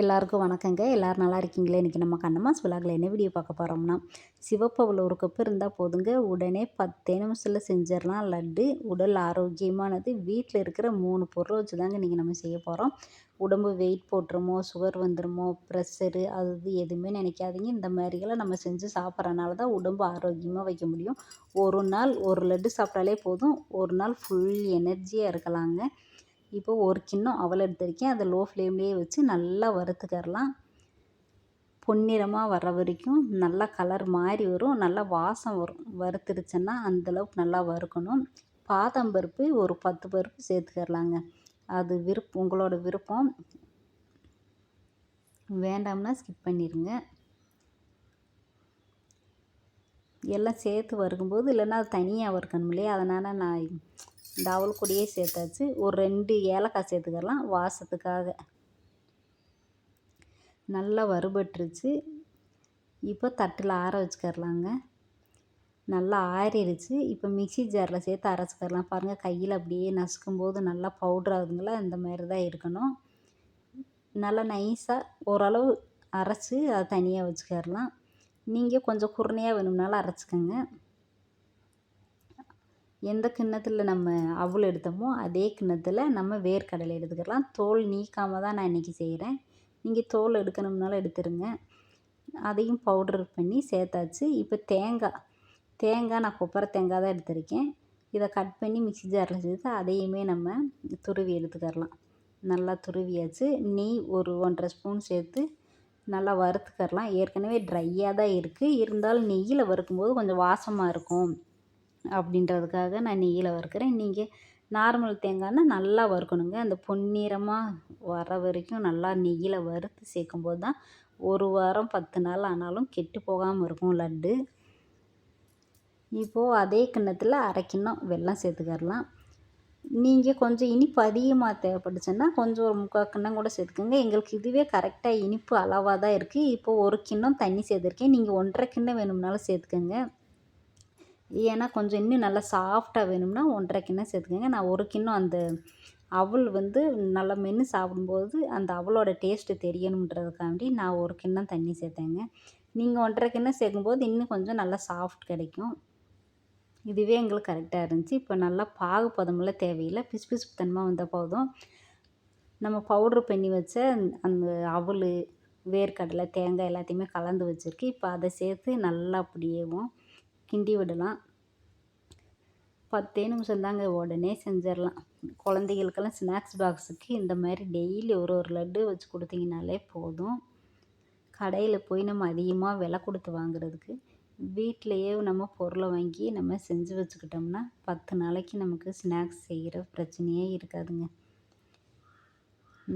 எல்லாருக்கும் வணக்கங்க. எல்லோரும் நல்லா இருக்கீங்களே? இன்றைக்கி நம்ம கண்ணம்மாஸ் விலாகில் என்ன வீடியோ பார்க்க போகிறோம்னா சிவப்பவில் ஒரு கப்பு இருந்தால் போதுங்க. உடனே பத்தே நிமிஷத்தில் செஞ்சிடலாம். லட்டு உடல் ஆரோக்கியமானது. வீட்டில் இருக்கிற மூணு பொருளை வச்சு தாங்க இன்றைக்கி நம்ம செய்ய போகிறோம் உடம்பு வெயிட் போட்டுருமோ சுகர் வந்துடுமோ ப்ரெஷரு அது இது எதுவுமே நினைக்காதீங்க. இந்த மாதிரிகளை நம்ம செஞ்சு சாப்பிட்றனால தான் உடம்பு ஆரோக்கியமாக வைக்க முடியும். ஒரு நாள் ஒரு லட்டு சாப்பிட்டாலே போதும். ஒரு நாள் ஃபுல் எனர்ஜியாக இருக்கலாங்க. இப்போ ஒரு கிண்ணம் அவல் எடுத்திருக்கேன். அதை லோ ஃப்ளேம்லேயே வச்சு நல்லா வறுத்துக்கரலாம் பொன்னிறமாக வர்ற வரைக்கும் நல்லா கலர் மாறி வரும். நல்லா வாசம் வரும். வறுத்துருச்சுன்னா அந்தளவுக்கு நல்லா வறுக்கணும். பாதாம் பருப்பு ஒரு பத்து பருப்பு சேர்த்துக்கரலாங்க அது விருப்பம் உங்களோட விருப்பம். வேண்டாம்னா ஸ்கிப் பண்ணிடுங்க. எல்லாம் சேர்த்து வறுக்கும்போது இல்லைன்னா அது தனியாக வறுக்கணும் இல்லையா? அதனால் நான் இந்த அவல் கூடயே சேர்த்தாச்சு. ஒரு ரெண்டு ஏலக்காய் சேர்த்துக்கலாம் வாசத்துக்காக. நல்லா வறுபட்டுருச்சு. இப்போ தட்டில் ஆற வச்சுக்கரலாங்க நல்லா ஆறிடுச்சு. இப்போ மிக்சி ஜாரில் சேர்த்து அரைச்சிக்கரலாம் பாருங்கள் கையில் அப்படியே நசுக்கும் போது நல்லா பவுட்ரு ஆகுதுங்களா? இந்த மாதிரி தான் இருக்கணும். நல்லா நைஸாக ஓரளவு அரைச்சி அதை தனியாக வச்சுக்கரலாம் நீங்கள் கொஞ்சம் குருணையாக வேணும்னாலும் அரைச்சிக்கோங்க. எந்த கிண்ணத்தில் நம்ம அவ்வளோ எடுத்தோமோ அதே கிண்ணத்தில் நம்ம வேர்க்கடலை எடுத்துக்கலாம். தோல் நீக்காமல் தான் நான் இன்றைக்கி செய்கிறேன் நீங்கள் தோல் எடுக்கணும்னாலும் எடுத்துருங்க. அதையும் பவுடர் பண்ணி சேர்த்தாச்சு. இப்போ தேங்காய் தேங்காய் நான் கொப்பரை தேங்காய் தான் எடுத்திருக்கேன். இதை கட் பண்ணி மிக்சி ஜாரில் சேர்த்து அதையுமே நம்ம துருவி எடுத்துக்கரலாம் நல்லா துருவியாச்சு. நெய் ஒரு ஒன்றரை ஸ்பூன் சேர்த்து நல்லா வறுத்துக்கரலாம் ஏற்கனவே ட்ரையாக தான் இருக்குது இருந்தாலும் நெய்யில் வறுக்கும்போது கொஞ்சம் வாசமாக இருக்கும். அப்படின்றதுக்காக நான் நெய்யில் வறுக்கிறேன். நீங்கள் நார்மல் தேங்காய்னா நல்லா வறுக்கணுங்க. அந்த பொன்னிறமாக வர வரைக்கும் நல்லா நெய்யில் வறுத்து சேர்க்கும்போது தான் ஒரு வாரம் பத்து நாள் ஆனாலும் கெட்டு போகாமல் இருக்கும் லட்டு. இப்போது அதே கிண்ணத்தில் அரை கிண்ணம் வெல்லம் சேர்த்துக்கரலாம் நீங்கள் கொஞ்சம் இனிப்பு அதிகமாக தேவைப்பட்டுச்சுன்னா கொஞ்சம் ஒரு முக்கால் கிண்ணம் கூட சேர்த்துக்கோங்க. எங்களுக்கு இதுவே கரெக்டாக இனிப்பு அளவாக தான் இருக்குது இப்போது ஒரு கிண்ணம் தண்ணி சேர்த்துருக்கேன். நீங்கள் ஒன்றரை கிண்ணம் வேணும்னாலும் சேர்த்துக்கோங்க. ஏன்னா கொஞ்சம் இன்னும் நல்லா சாஃப்டாக வேணும்னா ஒன்றரை கிண்ணம் சேர்த்துக்கோங்க. நான் ஒரு கிண்ணம் அந்த அவல் வந்து நல்லா மென்று சாப்பிடும்போது அந்த அவலோட டேஸ்ட்டு தெரியணுன்றதுக்காண்டி நான் ஒரு கிண்ணம் தண்ணி சேர்த்தேங்க. நீங்கள் ஒன்றரை கிண்ணம் சேர்க்கும்போது இன்னும் கொஞ்சம் நல்லா சாஃப்ட் கிடைக்கும். இதுவே எங்களுக்கு கரெக்டாக இருந்துச்சு. இப்போ நல்லா பாகு பதமெல்லாம் தேவையில்லை. பிசு பிசுப்பு தன்மை வந்தால் போதும். நம்ம பவுட்ரு பண்ணி வச்ச அந்த அவல் வேர்க்கடலை தேங்காய் எல்லாத்தையுமே கலந்து வச்சுருக்கு. இப்போ அதை சேர்த்து நல்லா அப்படியேவும் கிண்டி விடலாம். பத்தே நிமிஷம் தாங்க உடனே செஞ்சிடலாம். குழந்தைகளுக்கெல்லாம் ஸ்நாக்ஸ் பாக்ஸுக்கு இந்த மாதிரி டெய்லி ஒரு ஒரு லட்டு வச்சு கொடுத்தீங்கனாலே போதும். கடையில் போய் நம்ம அதிகமாக விலை கொடுத்து வாங்குறதுக்கு வீட்டிலையே நம்ம பொருளை வாங்கி நம்ம செஞ்சு வச்சுக்கிட்டோம்னா பத்து நாளைக்கு நமக்கு ஸ்நாக்ஸ் செய்கிற பிரச்சனையே இருக்காதுங்க.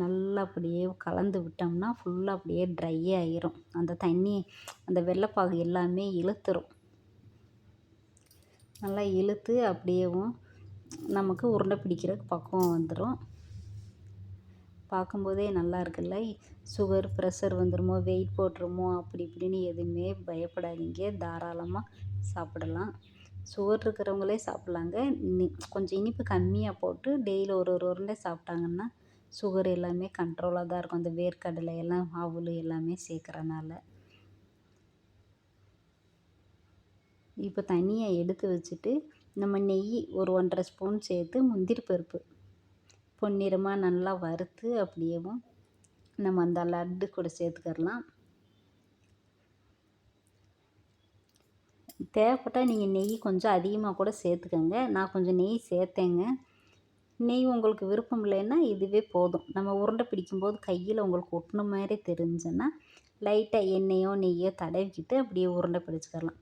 நல்லா அப்படியே கலந்து விட்டோம்னா ஃபுல்லாக அப்படியே ட்ரை ஆகிரும் அந்த தண்ணி அந்த வெள்ளைப்பாகு எல்லாமே இழுத்துரும். நல்லா இழுத்து அப்படியேவும் நமக்கு உருண்டை பிடிக்கிற பக்குவம் வந்துடும் பார்க்கும்போதே நல்லா இருக்குல்ல? சுகர் ப்ரெஷர் வந்துடுமோ வெயிட் போட்டுருமோ? அப்படி இப்படின்னு எதுவுமே பயப்படாதீங்க. தாராளமாக சாப்பிடலாம். சுகர் இருக்கிறவங்களே சாப்பிட்லாங்க. கொஞ்சம் இனிப்பு கம்மியாக போட்டு டெய்லி ஒரு ஒரு உருண்டை சாப்பிட்டாங்கன்னா சுகர் எல்லாமே கண்ட்ரோலாக தான் இருக்கும். அந்த வேர்க்கடலை எல்லாம் அவல் எல்லாமே சேர்க்குறனால. இப்போ தனியாக எடுத்து வச்சுட்டு நம்ம நெய் ஒரு ஒன்றரை ஸ்பூன் சேர்த்து முந்திரி பருப்பு. பொன்னிறமாக நல்லா வறுத்து அப்படியேவும் நம்ம அந்த லட்டு கூட சேர்த்துக்கரலாம் தேவைப்பட்டால் நீங்கள் நெய் கொஞ்சம் அதிகமாக கூட சேர்த்துக்கோங்க. நான் கொஞ்சம் நெய் சேர்த்தேங்க. நெய் உங்களுக்கு விருப்பம் இல்லைன்னா இதுவே போதும். நம்ம உருண்டை பிடிக்கும்போது கையில் உங்களுக்கு ஒட்டின மாதிரி தெரிஞ்சுன்னா லைட்டாக எண்ணெயோ நெய்யோ தடவிக்கிட்டு அப்படியே உருண்டை பிடிச்சிக்கலாம்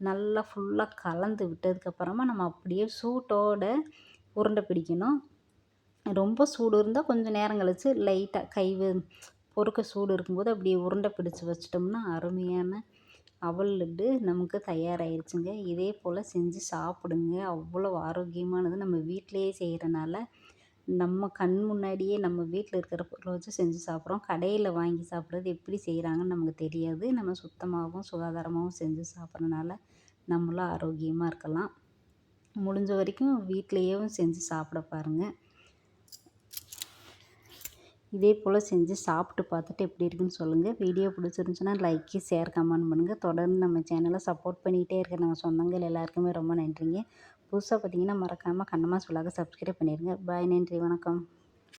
நல்லா ஃபுல்லாக கலந்து விட்டதுக்கப்புறமா நம்ம அப்படியே சூட்டோட உருண்டை பிடிக்கணும். ரொம்ப சூடு இருந்தால் கொஞ்சம் நேரம் கழித்து லைட்டாக கை பொறுக்க சூடு இருக்கும்போது அப்படியே உருண்டை பிடிச்சி வச்சிட்டோம்னா அருமையான அவல் லட்டு நமக்கு தயாராகிருச்சுங்க இதே போல் செஞ்சு சாப்பிடுங்க. அவ்வளோ ஆரோக்கியமானது நம்ம வீட்டிலையே செய்கிறனால நம்ம கண் முன்னாடியே நம்ம வீட்டில் இருக்கிற பொருளை செஞ்சு சாப்பிட்றோம். கடையில் வாங்கி சாப்பிட்றது எப்படி செய்கிறாங்கன்னு நமக்கு தெரியாது. நம்ம சுத்தமாகவும் சுகாதாரமாகவும் செஞ்சு சாப்பிட்றதுனால நம்மளும் ஆரோக்கியமாக இருக்கலாம். முடிஞ்ச வரைக்கும் வீட்டிலையேவும் செஞ்சு சாப்பிட பாருங்கள் இதே போல் செஞ்சு சாப்பிட்டு பார்த்துட்டு எப்படி இருக்குன்னு சொல்லுங்கள் வீடியோ பிடிச்சிருந்துச்சுன்னா லைக்கு ஷேர் கமெண்ட் பண்ணுங்கள் தொடர்ந்து நம்ம சேனலை சப்போர்ட் பண்ணிக்கிட்டே இருக்க நம்ம சொந்தங்கள் எல்லாருக்குமே ரொம்ப நன்றிங்க. புதுசாக பார்த்தீங்கன்னா மறக்காமல் கண்ணமாக சொல்லாக சப்ஸ்கிரைப் பண்ணிடுங்க பாய் நன்றி வணக்கம்.